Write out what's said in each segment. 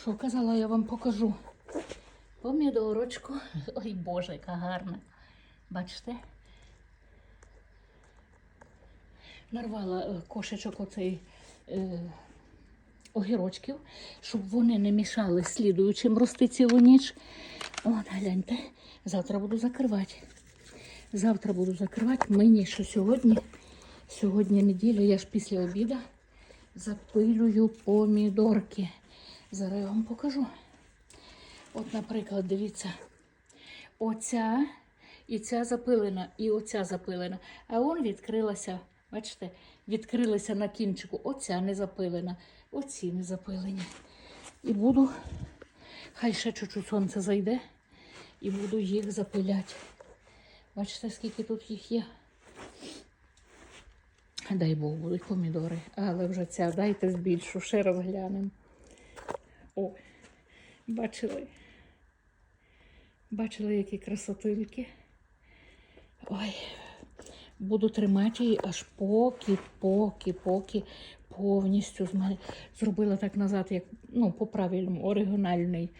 Що, казала, я вам покажу. Помідорочку. Ой, Боже, яка гарна. Бачите? Нарвала е, кошечок оцей е, огірочків, щоб вони не мішали слідуючим рости цілу ніч. От, гляньте, завтра буду закривати. Завтра буду закривати. Мені що сьогодні, сьогодні неділя, я ж після обіду запилюю помідорки. Зараз я вам покажу. От, наприклад, дивіться, оця і ця запилена, і оця запилена. А он відкрилася, бачите, відкрилася на кінчику. Оця не запилена, оці не запилені. І буду, хай ще чуть-чуть сонце зайде, і буду їх запиляти. Бачите, скільки тут їх є. Дай Бог, будуть помідори. Але вже ця, дайте збільшу, ще раз глянемо. О, бачили? Бачили, які красотульки. Ой, буду тримати її аж поки, поки, поки повністю зробила так назад, як ну, по правильному, оригінальний,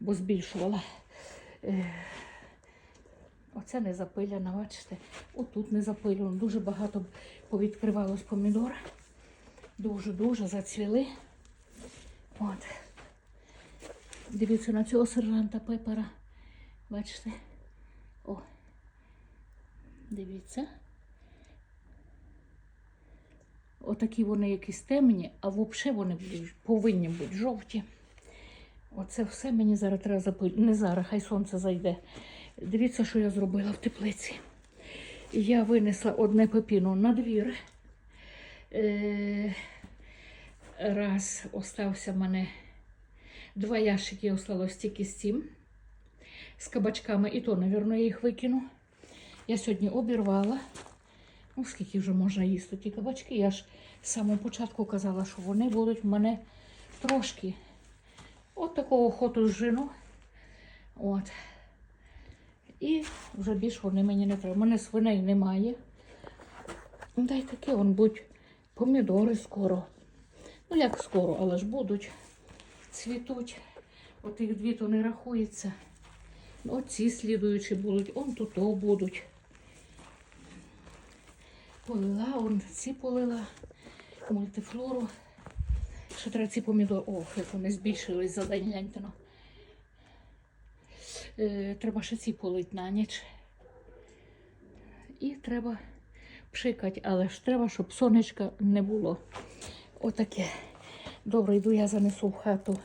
бо збільшувала. Е, Оце не запиляно, бачите? Отут не запилено. Дуже багато повідкривалось помідор. Дуже-дуже зацвіли. От. Дивіться на цього сержанта пепера. Бачите? О. Дивіться. Отакі вони якісь темні, а взагалі вони повинні бути жовті. Оце все мені зараз треба запилити. Не зараз, хай сонце зайде. Дивіться, що я зробила в теплиці. Я винесла одне пепіно на двір. Е, раз остався в мене два ящики, осталось тільки з цим, з кабачками, і то, мабуть, я їх викину. Я сьогодні обірвала. Ну, скільки вже можна їсти ті кабачки. Я ж з самого початку казала, що вони будуть в мене трошки. От такого хоту жину. От. І вже більше вони мені не треба. У мене свиней немає. Дай таке, вон будуть помідори скоро. Ну, як скоро, але ж будуть. Цвітуть. От їх дві то не рахується. Ну, Оці слідуючі будуть, он тут то будуть. Полила, он ці полила. Мультифлору. Ще треба ці помідори. Ох, як вони збільшились за день гляньте. ну. Е, треба ще ці полить на ніч. І треба пшикати, але ж треба, щоб сонечка не було. Отаке. Добре, йду я занесу в хату